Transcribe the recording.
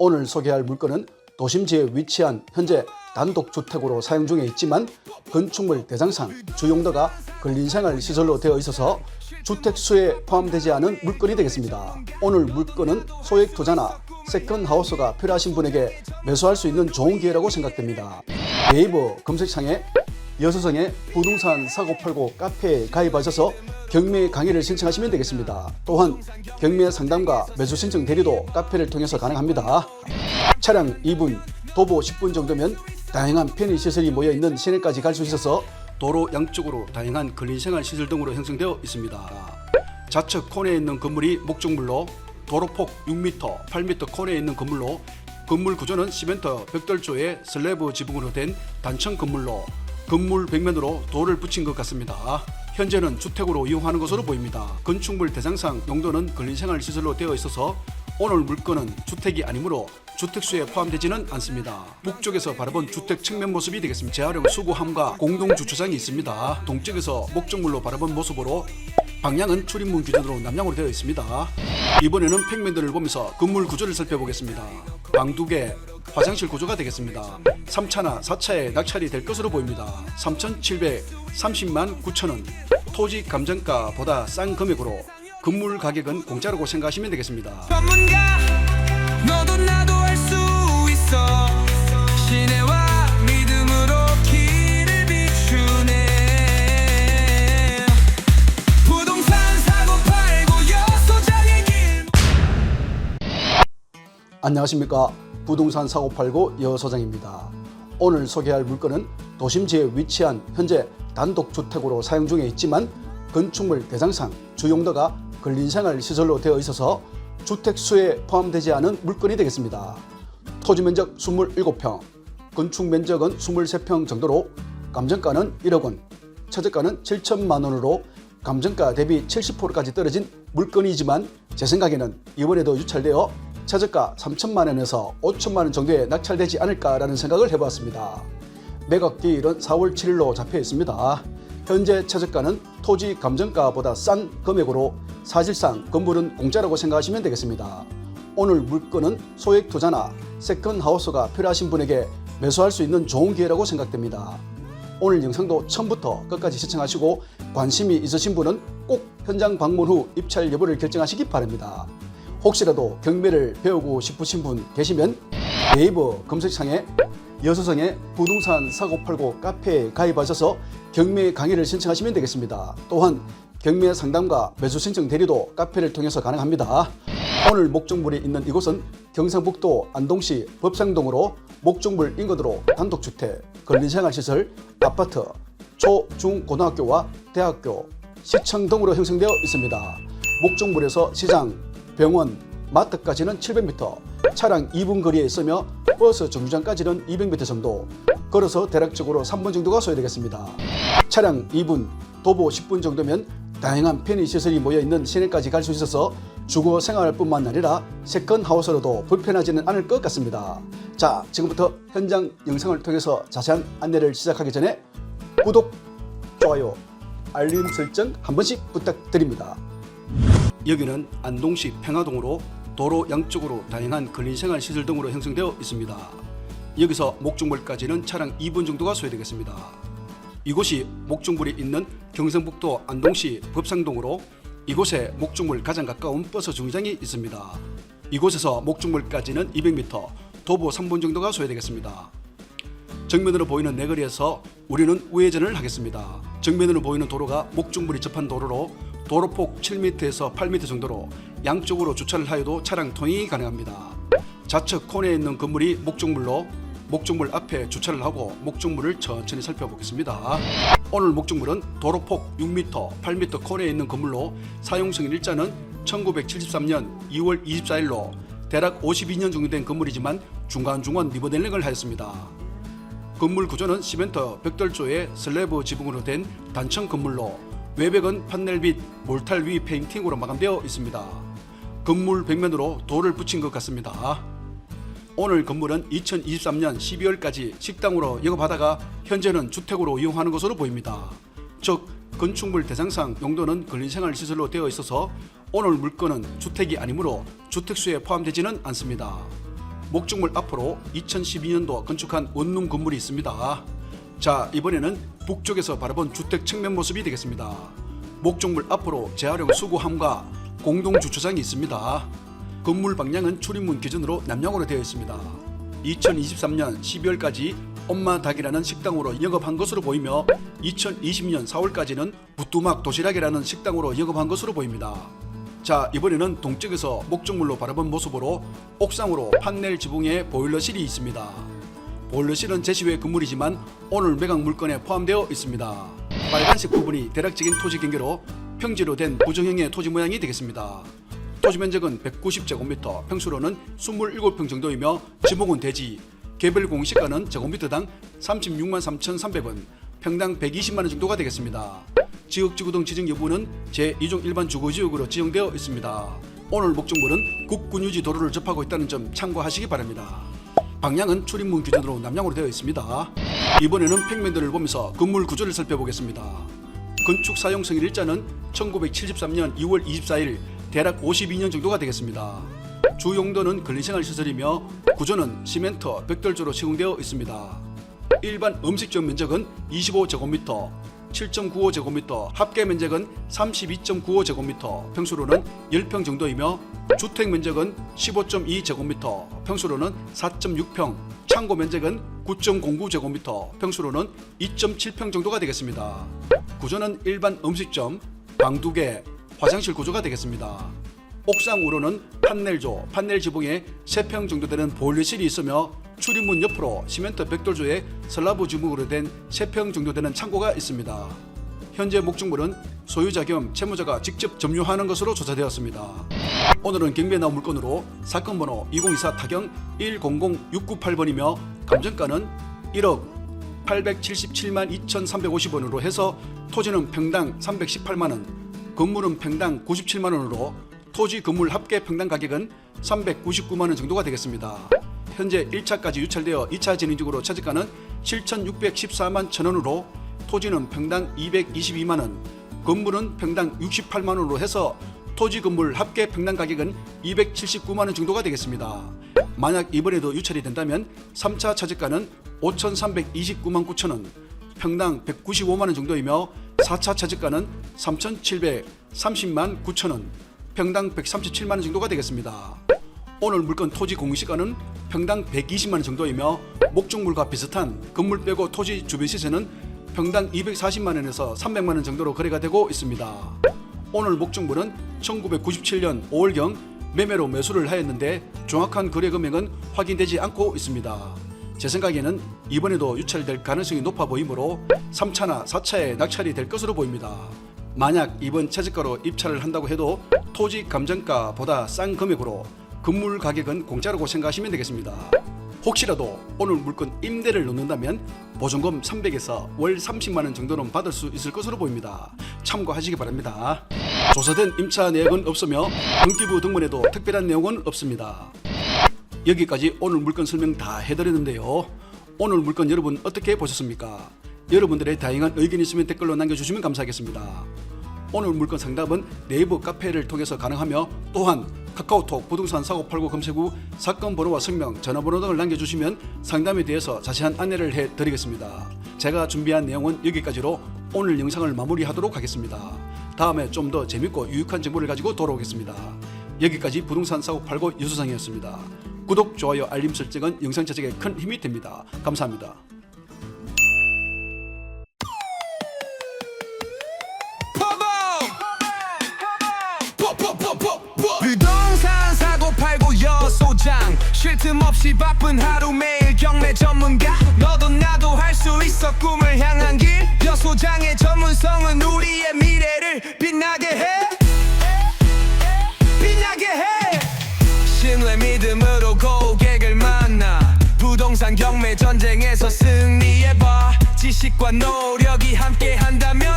오늘 소개할 물건은 도심지에 위치한 현재 단독주택으로 사용 중에 있지만 건축물 대장상 주용도가 근린생활 시설로 되어 있어서 주택수에 포함되지 않은 물건이 되겠습니다. 오늘 물건은 소액 투자나 세컨 하우스가 필요하신 분에게 매수할 수 있는 좋은 기회라고 생각됩니다. 네이버 검색창에 여서성의 부동산 사고 팔고 카페에 가입하셔서 경매 강의를 신청하시면 되겠습니다. 또한 경매 상담과 매수 신청 대리도 카페를 통해서 가능합니다. 차량 2분, 도보 10분 정도면 다양한 편의시설이 모여있는 시내까지 갈 수 있어서 도로 양쪽으로 다양한 근린생활 시설 등으로 형성되어 있습니다. 좌측 코너에 있는 건물이 목적물로 도로폭 6m, 8m 코너에 있는 건물로 건물 구조는 시멘트 벽돌조의 슬래브 지붕으로 된 단층 건물로 건물 벽면으로 돌을 붙인 것 같습니다. 현재는 주택으로 이용하는 것으로 보입니다. 건축물 대상상 용도는 근린생활 시설로 되어 있어서 오늘 물건은 주택이 아니므로 주택수에 포함되지는 않습니다. 북쪽에서 바라본 주택 측면 모습이 되겠습니다. 재활용 수구함과 공동 주차장이 있습니다. 동쪽에서 목적물로 바라본 모습으로 방향은 출입문 기준으로 남향으로 되어 있습니다. 이번에는 평면들을 보면서 건물 구조를 살펴보겠습니다. 방 두 개, 화장실 구조가 되겠습니다. 3차나 4차에 낙찰이 될 것으로 보입니다. 3,730만 9천 원. 토지 감정가보다 싼 금액으로 건물 가격은 공짜라고 생각하시면 되겠습니다. 전문가 너도 나도 할 수 있어 신뢰와 믿음으로 길을 비추네 부동산 사고 팔고 여소장의 길 안녕하십니까 부동산 사고 팔고 여소장입니다. 오늘 소개할 물건은 도심지에 위치한 현재 단독주택으로 사용 중에 있지만 건축물 대장상 주용도가 근린생활 시설로 되어 있어서 주택수에 포함되지 않은 물건이 되겠습니다. 토지 면적 27평, 건축 면적은 23평 정도로 감정가는 1억 원, 최저가는 7천만 원으로 감정가 대비 70%까지 떨어진 물건이지만 제 생각에는 이번에도 유찰되어 최저가 3천만 원에서 5천만 원 정도에 낙찰되지 않을까라는 생각을 해보았습니다. 매각기일은 4월 7일로 잡혀 있습니다. 현재 최저가는 토지 감정가보다 싼 금액으로 사실상 건물은 공짜라고 생각하시면 되겠습니다. 오늘 물건은 소액 투자나 세컨 하우스가 필요하신 분에게 매수할 수 있는 좋은 기회라고 생각됩니다. 오늘 영상도 처음부터 끝까지 시청하시고 관심이 있으신 분은 꼭 현장 방문 후 입찰 여부를 결정하시기 바랍니다. 혹시라도 경매를 배우고 싶으신 분 계시면 네이버 검색창에 여수성의 부동산 사고 팔고 카페에 가입하셔서 경매 강의를 신청하시면 되겠습니다. 또한 경매 상담과 매수 신청 대리도 카페를 통해서 가능합니다. 오늘 목적물이 있는 이곳은 경상북도 안동시 법상동으로 목적물 인근으로 단독주택, 근린생활시설, 아파트, 초, 중, 고등학교와 대학교, 시청 등으로 형성되어 있습니다. 목적물에서 시장, 병원, 마트까지는 700m, 차량 2분 거리에 있으며 버스 정류장까지는 200m 정도, 걸어서 대략적으로 3분 정도가 소요되겠습니다. 차량 2분, 도보 10분 정도면 다양한 편의시설이 모여있는 시내까지 갈 수 있어서 주거 생활뿐만 아니라 세컨 하우스로도 불편하지는 않을 것 같습니다. 자, 지금부터 현장 영상을 통해서 자세한 안내를 시작하기 전에 구독, 좋아요, 알림 설정 한 번씩 부탁드립니다. 여기는 안동시 평화동으로 도로 양쪽으로 다양한 근린생활 시설 등으로 형성되어 있습니다. 여기서 목적물까지는 차량 2분 정도가 소요되겠습니다. 이곳이 목적물이 있는 경상북도 안동시 법상동으로 이곳에 목적물 가장 가까운 버스 정류장이 있습니다. 이곳에서 목적물까지는 200m, 도보 3분 정도가 소요되겠습니다. 정면으로 보이는 내거리에서 우리는 우회전을 하겠습니다. 정면으로 보이는 도로가 목적물이 접한 도로로 도로폭 7m에서 8m 정도로 양쪽으로 주차를 하여도 차량 통행이 가능합니다. 좌측 코너에 있는 건물이 목적물로 목적물 앞에 주차를 하고 목적물을 천천히 살펴보겠습니다. 오늘 목적물은 도로폭 6m, 8m 코너에 있는 건물로 사용승인 일자는 1973년 2월 24일로 대략 52년 정도 된 건물이지만 중간중간 리모델링을 하였습니다. 건물 구조는 시멘트 벽돌조의 슬래브 지붕으로 된 단층 건물로 외벽은 판넬 및 몰탈 위 페인팅으로 마감되어 있습니다. 건물 벽면으로 돌을 붙인 것 같습니다. 오늘 건물은 2023년 12월까지 식당으로 영업하다가 현재는 주택으로 이용하는 것으로 보입니다. 즉 건축물 대상상 용도는 근린생활 시설로 되어 있어서 오늘 물건은 주택이 아니므로 주택수에 포함되지는 않습니다. 목적물 앞으로 2012년도 건축한 원룸 건물이 있습니다. 자 이번에는 북쪽에서 바라본 주택 측면 모습이 되겠습니다. 목적물 앞으로 재활용 수구함과 공동 주차장이 있습니다. 건물 방향은 출입문 기준으로 남향으로 되어 있습니다. 2023년 12월까지 엄마 닭이라는 식당으로 영업한 것으로 보이며 2020년 4월까지는 부뚜막 도시락이라는 식당으로 영업한 것으로 보입니다. 자 이번에는 동쪽에서 목적물로 바라본 모습으로 옥상으로 판넬 지붕에 보일러실이 있습니다. 보일러실은 제시외 건물이지만 오늘 매각 물건에 포함되어 있습니다. 빨간색 부분이 대략적인 토지 경계로 평지로 된 부정형의 토지 모양이 되겠습니다. 토지 면적은 190제곱미터, 평수로는 27평 정도이며 지목은 대지, 개별 공시가는 제곱미터당 36만 3,300원, 평당 120만 원 정도가 되겠습니다. 지역지구 등 지정 여부는 제2종 일반 주거지역으로 지정되어 있습니다. 오늘 목적물은 국군유지 도로를 접하고 있다는 점 참고하시기 바랍니다. 방향은 출입문 기준으로 남향으로 되어 있습니다. 이번에는 평면도를 보면서 건물 구조를 살펴보겠습니다. 건축 사용승일 일자는 1973년 2월 24일 대략 52년 정도가 되겠습니다. 주 용도는 근린생활 시설이며 구조는 시멘트, 벽돌조로 시공되어 있습니다. 일반 음식점 면적은 25제곱미터, 7.95제곱미터, 합계 면적은 32.95제곱미터, 평수로는 10평 정도이며 주택 면적은 15.2제곱미터, 평수로는 4.6평, 창고 면적은 9.09제곱미터, 평수로는 2.7평 정도가 되겠습니다. 구조는 일반 음식점, 방 2개, 화장실 구조가 되겠습니다. 옥상으로는 판넬조, 판넬 지붕에 3평 정도 되는 보일러실이 있으며 출입문 옆으로 시멘트 벽돌조에 슬라브 지붕으로 된 3평 정도 되는 창고가 있습니다. 현재 목적물은 소유자 겸 채무자가 직접 점유하는 것으로 조사되었습니다. 오늘은 경매 나온 물건으로 사건 번호 2024 타경 100698번이며 감정가는 1억 877만 2,350원으로 해서 토지는 평당 318만 원, 건물은 평당 97만 원으로 토지 건물 합계 평당 가격은 399만 원 정도가 되겠습니다. 현재 1차까지 유찰되어 2차 진행중으로 차지가는 7,614만 천 원으로 토지는 평당 222만 원, 건물은 평당 68만 원으로 해서 토지 건물 합계 평당 가격은 279만 원 정도가 되겠습니다. 만약 이번에도 유찰이 된다면 3차 차지가는 5,329만 9천 원, 평당 195만 원 정도이며 4차 차지가는 3,730만 9천 원, 평당 137만 원 정도가 되겠습니다. 오늘 물건 토지 공시가는 평당 120만 원 정도이며 목적물과 비슷한 건물 빼고 토지 주변 시세는 평당 240만 원에서 300만 원 정도로 거래가 되고 있습니다. 오늘 목적물은 1997년 5월경 매매로 매수를 하였는데 정확한 거래 금액은 확인되지 않고 있습니다. 제 생각에는 이번에도 유찰될 가능성이 높아 보이므로 3차나 4차에 낙찰이 될 것으로 보입니다. 만약 이번 채집가로 입찰을 한다고 해도 토지 감정가보다 싼 금액으로 건물 가격은 공짜라고 생각하시면 되겠습니다. 혹시라도 오늘 물건 임대를 넣는다면 보증금 300에서 월 30만 원 정도는 받을 수 있을 것으로 보입니다. 참고하시기 바랍니다. 조사된 임차 내역은 없으며 등기부 등본에도 특별한 내용은 없습니다. 여기까지 오늘 물건 설명 다 해드렸는데요. 오늘 물건 여러분 어떻게 보셨습니까? 여러분들의 다양한 의견이 있으면 댓글로 남겨주시면 감사하겠습니다. 오늘 물건 상담은 네이버 카페를 통해서 가능하며 또한 카카오톡 부동산 사고 팔고 검색 후 사건 번호와 성명, 전화번호 등을 남겨주시면 상담에 대해서 자세한 안내를 해드리겠습니다. 제가 준비한 내용은 여기까지로 오늘 영상을 마무리하도록 하겠습니다. 다음에 좀 더 재밌고 유익한 정보를 가지고 돌아오겠습니다. 여기까지 부동산 사고 팔고 유수상이었습니다. 구독, 좋아요, 알림 설정은 영상 제작에 큰 힘이 됩니다. 감사합니다. 없이 바쁜 하루 매일 경매 전문가. 너도 나도 할 수 있어 꿈을 향한 길. 여소장의 전문성은 우리의 미래를 빛나게 해. 빛나게 해. 신뢰 믿음으로 고객을 만나. 부동산 경매 전쟁에서 승리해봐. 지식과 노력이 함께 한다면